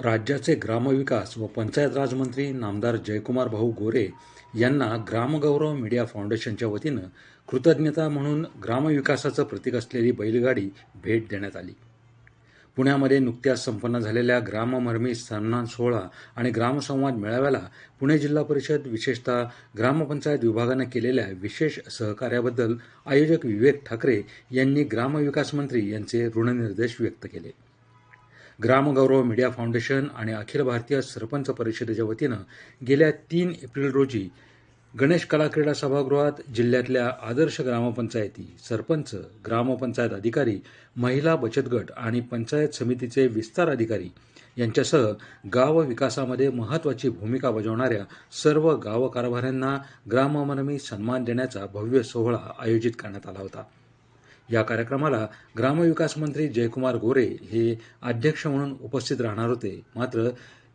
राज्याचे ग्रामविकास व पंचायत राज मंत्री नामदार जयकुमार भाऊ गोरे यांना ग्रामगौरव मीडिया फाउंडेशनच्या वतीनं कृतज्ञता म्हणून ग्रामविकासाचं प्रतीक असलेली बैलगाडी भेट देण्यात आली. पुण्यामध्ये नुकत्याच संपन्न झालेल्या ग्राममर्मी सन्मान सोहळा आणि ग्रामसंवाद मेळाव्याला पुणे जिल्हा परिषद विशेषतः ग्रामपंचायत विभागानं केलेल्या विशेष सहकार्याबद्दल आयोजक विवेक ठाकरे यांनी ग्रामविकास मंत्री यांचे ऋणनिर्देश व्यक्त केले. ग्रामगौरव मीडिया फाउंडेशन आणि अखिल भारतीय सरपंच परिषदेच्या वतीनं गेल्या तीन एप्रिल रोजी गणेश कला क्रीडा सभागृहात जिल्ह्यातल्या आदर्श ग्रामपंचायती सरपंच ग्रामपंचायत अधिकारी महिला बचत गट आणि पंचायत समितीचे विस्तार अधिकारी यांच्यासह गाव विकासामध्ये महत्त्वाची भूमिका बजावणाऱ्या सर्व गाव कारभाऱ्यांना ग्राममर्मी सन्मान देण्याचा भव्य सोहळा आयोजित करण्यात आला होता. या कार्यक्रमाला ग्रामविकास मंत्री जयकुमार गोरे हे अध्यक्ष म्हणून उपस्थित राहणार होते. मात्र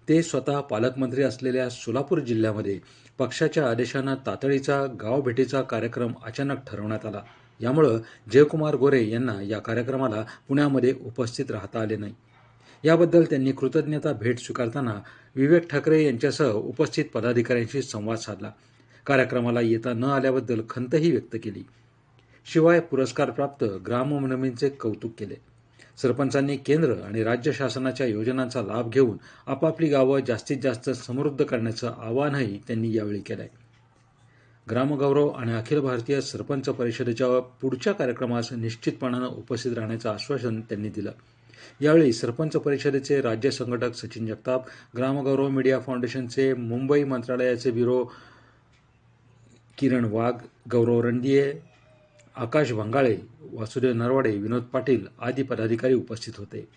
ते स्वतः पालकमंत्री असलेल्या सोलापूर जिल्ह्यामध्ये पक्षाच्या आदेशानं तातडीचा गाव भेटीचा कार्यक्रम अचानक ठरवण्यात आला. यामुळं जयकुमार गोरे यांना या कार्यक्रमाला पुण्यामध्ये उपस्थित राहता आले नाही. याबद्दल त्यांनी कृतज्ञता भेट स्वीकारताना विवेक ठाकरे यांच्यासह उपस्थित पदाधिकाऱ्यांशी संवाद साधला. कार्यक्रमाला येता न आल्याबद्दल खंतही व्यक्त केली. शिवाय पुरस्कारप्राप्त ग्रामनमींचे कौतुक केले. सरपंचांनी केंद्र आणि राज्य शासनाच्या योजनांचा लाभ घेऊन आपापली गावं जास्तीत जास्त समृद्ध करण्याचं आवाहनही त्यांनी यावेळी केलंय. ग्रामगौरव आणि अखिल भारतीय सरपंच परिषदेच्या पुढच्या कार्यक्रमास निश्चितपणानं उपस्थित राहण्याचं आश्वासन त्यांनी दिलं. यावेळी सरपंच परिषदेचे राज्य संघटक सचिन जगताप ग्रामगौरव मीडिया फाउंडेशनचे मुंबई मंत्रालयाचे ब्युरो किरण वाघ गौरव रणदिये आकाश भंगाळे वासुदेव नरवाडे विनोद पाटील आदी पदाधिकारी उपस्थित होते.